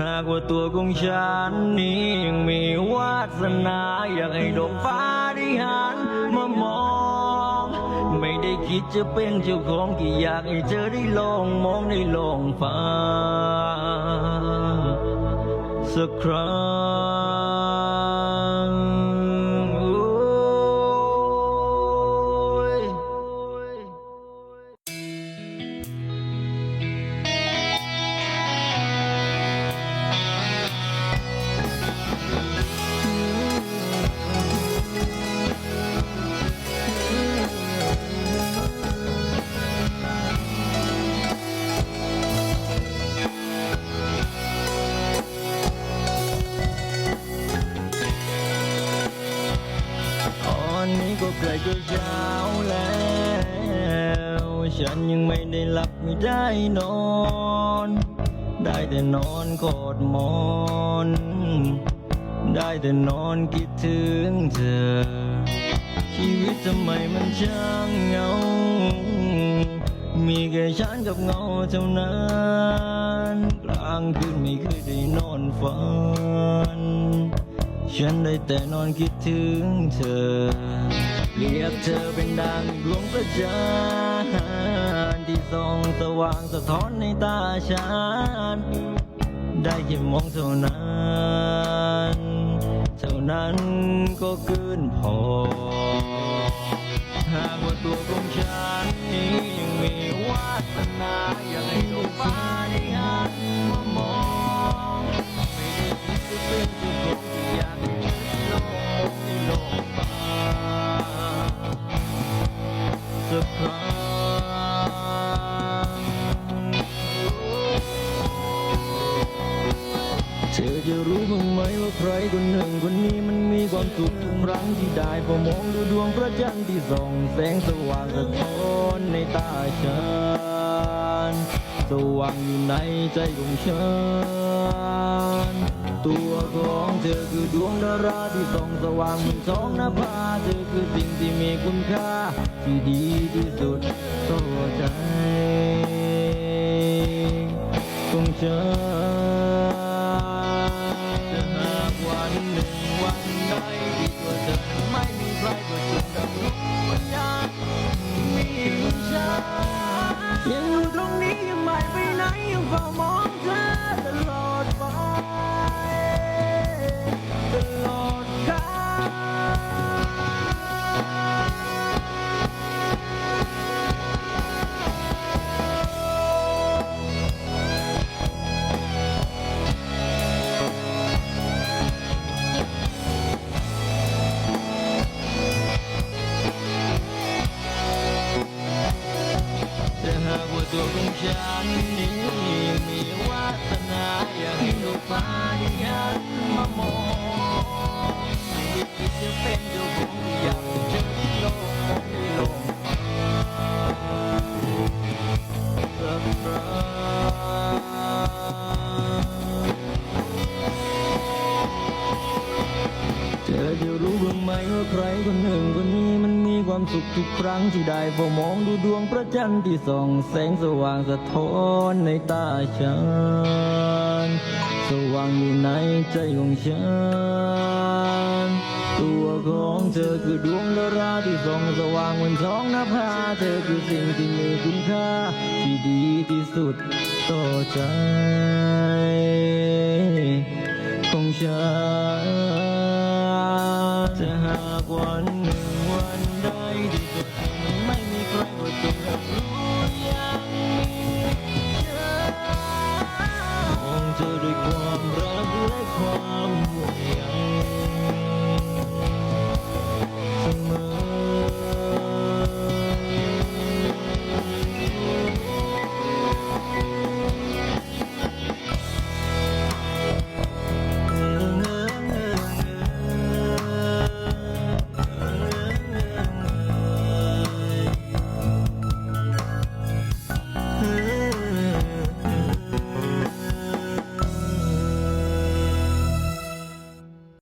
หากว่าตัวของฉันนี้ยังมีวาสนาอยากให้ดวงฟ้าได้หันมามอง ไม่ได้คิดจะเป็นเจ้าของกี่อยากให้เธอได้ลองมองได้ลองฟังสักครั้ง อนนี้ก็ใกล้จะเช้าแล้ว ฉันยังไม่ได้หลับไม่ได้นอน ได้แต่นอนกอดหมอน ได้แต่นอนคิดถึงเธอ ชีวิตทำไมมันช่างเหงา มีแค่ฉันกับเงาเท่านั้น กลางคืนไม่เคยได้นอนฝัน ฉันได้แต่นอนคิดถึงเธอ เรียกเธอเป็นดังดวงประจันที่ส่องสว่างสะท้อนในตาฉัน ได้แค่มองเท่านั้นเท่านั้นก็เกินพอ หากว่าตัวของฉันนี้ยังมีวาสนาอยากให้ลูกฟ้าได้หันมามองไม่ได้คิดจะเป็นเจ้าของ เธอจะรู้บ้างไหมว่าใครคนหนึ่งคนนี้มันมีความสุขทุกครั้งที่ได้พอมองดูดวงพระจันทร์ที่ส่องแสงสว่างสะท้อนในตาฉันสว่างอยู่ในใจของฉัน ตัวของเธอคือดวงดาราที่ส่องสว่างเหมือนท้องนภาเธอคือสิ่งที่มีคุณค่าที่ดีที่สุด ฉันนี้มีวาสนาอยากให้ลูกฟ้าได้หันมา ความสุขทุกครั้งที่ได้เฝ้ามองดูดวงพระจันทร์ที่ส่องแสงสว่างสะท้อนในตาฉัน สว่างอยู่ในใจของฉัน ตัวของเธอคือดวงดาราที่ส่องสว่างบนท้องนภาเธอคือสิ่งที่มีคุณค่าที่ดีที่สุดต่อใจของฉันจะหากวันหนึ่ง